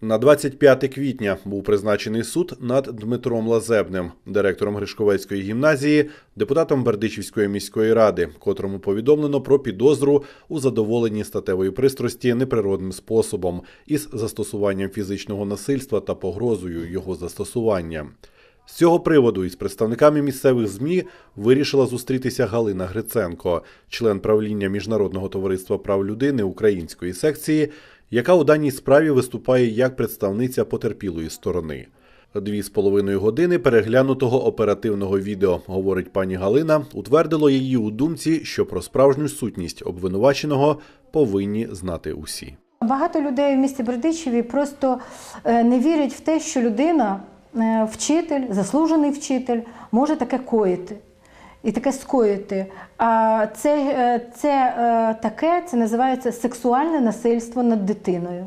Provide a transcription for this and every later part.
На 25 квітня був призначений суд над Дмитром Лазебним, директором Гришковецької гімназії, депутатом Бердичівської міської ради, котрому повідомлено про підозру у задоволенні статевої пристрасті неприродним способом із застосуванням фізичного насильства та погрозою його застосування. З цього приводу із представниками місцевих ЗМІ вирішила зустрітися Галина Гриценко, член правління Міжнародного товариства прав людини української секції, яка у даній справі виступає як представниця потерпілої сторони. Дві з половиною години переглянутого оперативного відео, говорить пані Галина, утвердило її у думці, що про справжню сутність обвинуваченого повинні знати усі. Багато людей в місті Бердичеві просто е, не вірять в те, що людина, е, вчитель, заслужений вчитель, може таке коїти і таке скоїти. А це, е, це е, таке це називається сексуальне насильство над дитиною.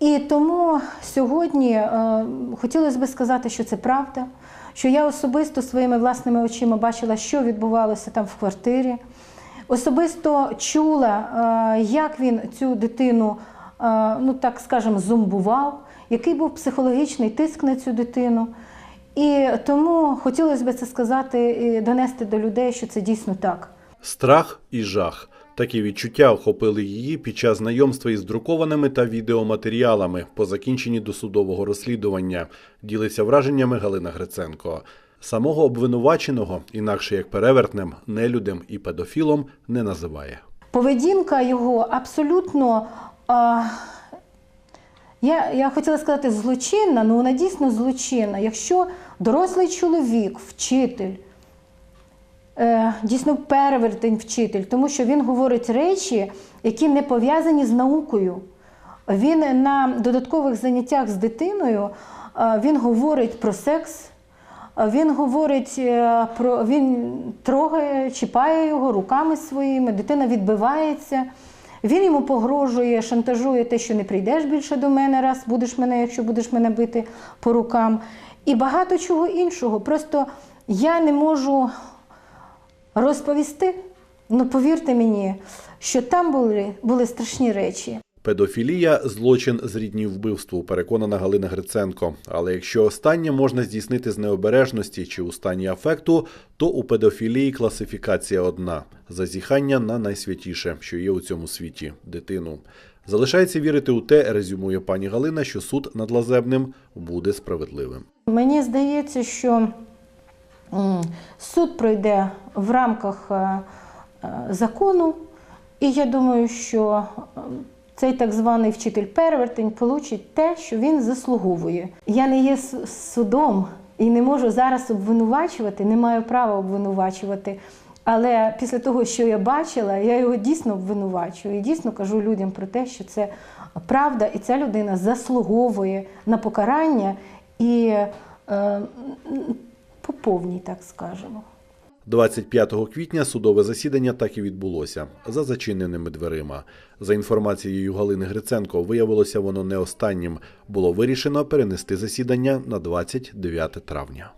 І тому сьогодні е, хотілося б сказати, що це правда, що я особисто своїми власними очима бачила, що відбувалося там в квартирі. Особисто чула, як він цю дитину, ну так скажемо, зомбував, який був психологічний тиск на цю дитину. І тому хотілося б це сказати і донести до людей, що це дійсно так. Страх і жах. Такі відчуття охопили її під час знайомства із друкованими та відеоматеріалами по закінченні досудового розслідування. Ділиться враженнями Галина Гриценко. Самого обвинуваченого, інакше як перевертнем, нелюдем і педофілом, не називає. Поведінка його абсолютно, а, я, я хотіла сказати, злочинна, але вона дійсно злочинна. Якщо дорослий чоловік, вчитель, е, дійсно перевертень вчитель, тому що він говорить речі, які не пов'язані з наукою. Він на додаткових заняттях з дитиною е, він говорить про секс. Він говорить е, про він трогає, чіпає його руками своїми, дитина відбивається. Він йому погрожує, шантажує те, що не прийдеш більше до мене, раз будеш мене, якщо будеш мене бити по рукам. І багато чого іншого. Просто я не можу розповісти, ну повірте мені, що там були, були страшні речі. Педофілія злочин з рідні вбивству, переконана Галина Гриценко. Але якщо останнє можна здійснити з необережності чи у стані афекту, то у педофілії класифікація одна зазіхання на найсвятіше, що є у цьому світі дитину. Залишається вірити у те, резюмує пані Галина, що суд над Лазебним буде справедливим. Мені здається, що суд пройде в рамках е, е, закону, і я думаю, що цей так званий вчитель перевертень получить те, що він заслуговує. Я не є судом і не можу зараз обвинувачувати, не маю права обвинувачувати. Але після того, що я бачила, я його дійсно обвинувачую і дійсно кажу людям про те, що це правда, і ця людина заслуговує на покарання і е, по повній, так скажемо. 25 квітня судове засідання так і відбулося за зачиненими дверима. За інформацією Галини Гриценко, виявилося воно не останнім. Було вирішено перенести засідання на 29 травня.